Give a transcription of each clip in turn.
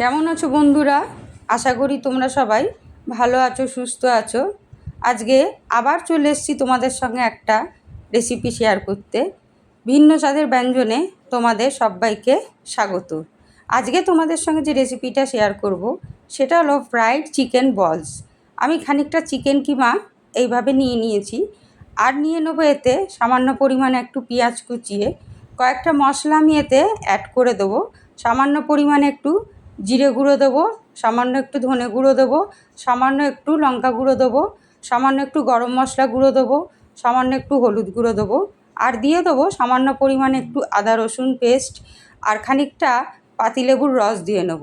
কেমন আছো বন্ধুরা? আশা করি তোমরা সবাই ভালো আছো, সুস্থ আছো। আজকে আবার চলে এসেছি তোমাদের সঙ্গে একটা রেসিপি শেয়ার করতে। ভিন্ন স্বাদের ব্যঞ্জনে তোমাদের সবাইকে স্বাগত। আজকে তোমাদের সঙ্গে যে রেসিপিটা শেয়ার করব, সেটা হলো ফ্রাইড চিকেন বলস আমি খানিকটা চিকেন কিমা এইভাবে নিয়ে নিয়েছি, আর নিয়ে নেব এতে সামান্য পরিমাণে একটু পেঁয়াজ কুচিয়ে। কয়েকটা মশলা আমি এতে অ্যাড করে দেবো। সামান্য পরিমাণে একটু জিরে গুঁড়ো দেবো, সামান্য একটু ধনে গুঁড়ো দেবো, সামান্য একটু লঙ্কা গুঁড়ো দেবো, সামান্য একটু গরম মশলা গুঁড়ো দেবো, সামান্য একটু হলুদ গুঁড়ো দেবো, আর দিয়ে দেবো সামান্য পরিমাণে একটু আদা, রসুন পেস্ট, আর খানিকটা পাতিলেবুর রস দিয়ে নেব।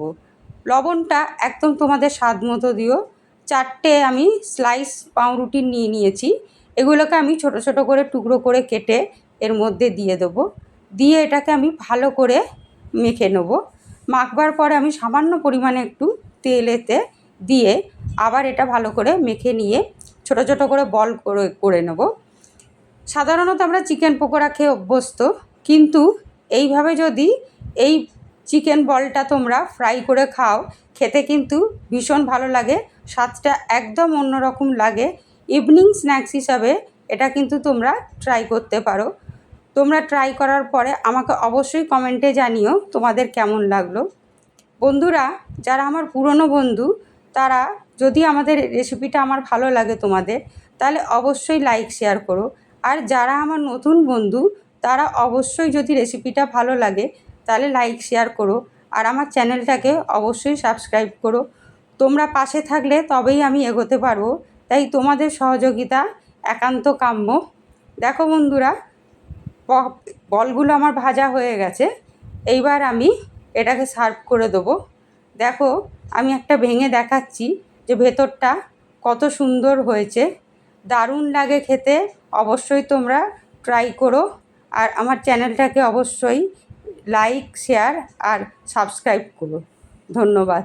লবণটা একদম তোমাদের স্বাদ মতো দিও। চারটে আমি স্লাইস পাউরুটি নিয়ে নিয়েছি, এগুলোকে আমি ছোট ছোট করে টুকরো করে কেটে এর মধ্যে দিয়ে দেবো। দিয়ে এটাকে আমি ভালো করে মেখে নেব। মাখবার পরে আমি সামান্য পরিমাণে একটু তেলেতে দিয়ে আবার এটা ভালো করে মেখে নিয়ে ছোট ছোট করে বল করে করে নেব। সাধারণত আমরা চিকেন পকোড়া খেয়ে অভ্যস্ত, কিন্তু এইভাবে যদি এই চিকেন বলটা তোমরা ফ্রাই করে খাও, খেতে কিন্তু ভীষণ ভালো লাগে, স্বাদটা একদম অন্যরকম লাগে। ইভিনিং স্ন্যাক্স হিসাবে এটা কিন্তু তোমরা ট্রাই করতে পারো। তোমরা ট্রাই করার পরে আমাকে অবশ্যই কমেন্টে জানিও তোমাদের কেমন লাগল। বন্ধুরা, যারা আমার পুরনো বন্ধু, তারা যদি আমাদের রেসিপিটা আমার ভালো লাগে তোমাদের, তাহলে অবশ্যই লাইক শেয়ার করো। আর যারা আমার নতুন বন্ধু, তারা অবশ্যই যদি রেসিপিটা ভালো লাগে, তাহলে লাইক শেয়ার করো। আর আমার চ্যানেলটাকে অবশ্যই সাবস্ক্রাইব করো। তোমরা পাশে থাকলে তবেই আমি এগোতে পারব। তাই তোমাদের সহযোগিতা একান্ত কাম্য। দেখো বন্ধুরা বলগুলো আমার ভাজা হয়ে গেছে। এইবার আমি এটাকে সার্ভ করে দেবো। দেখো, আমি একটা ভেঙে দেখাচ্ছি যে ভেতরটা কত সুন্দর হয়েছে। দারুণ লাগে খেতে, অবশ্যই তোমরা ট্রাই করো। আর আমার চ্যানেলটাকে অবশ্যই লাইক শেয়ার আর সাবস্ক্রাইব করো। ধন্যবাদ।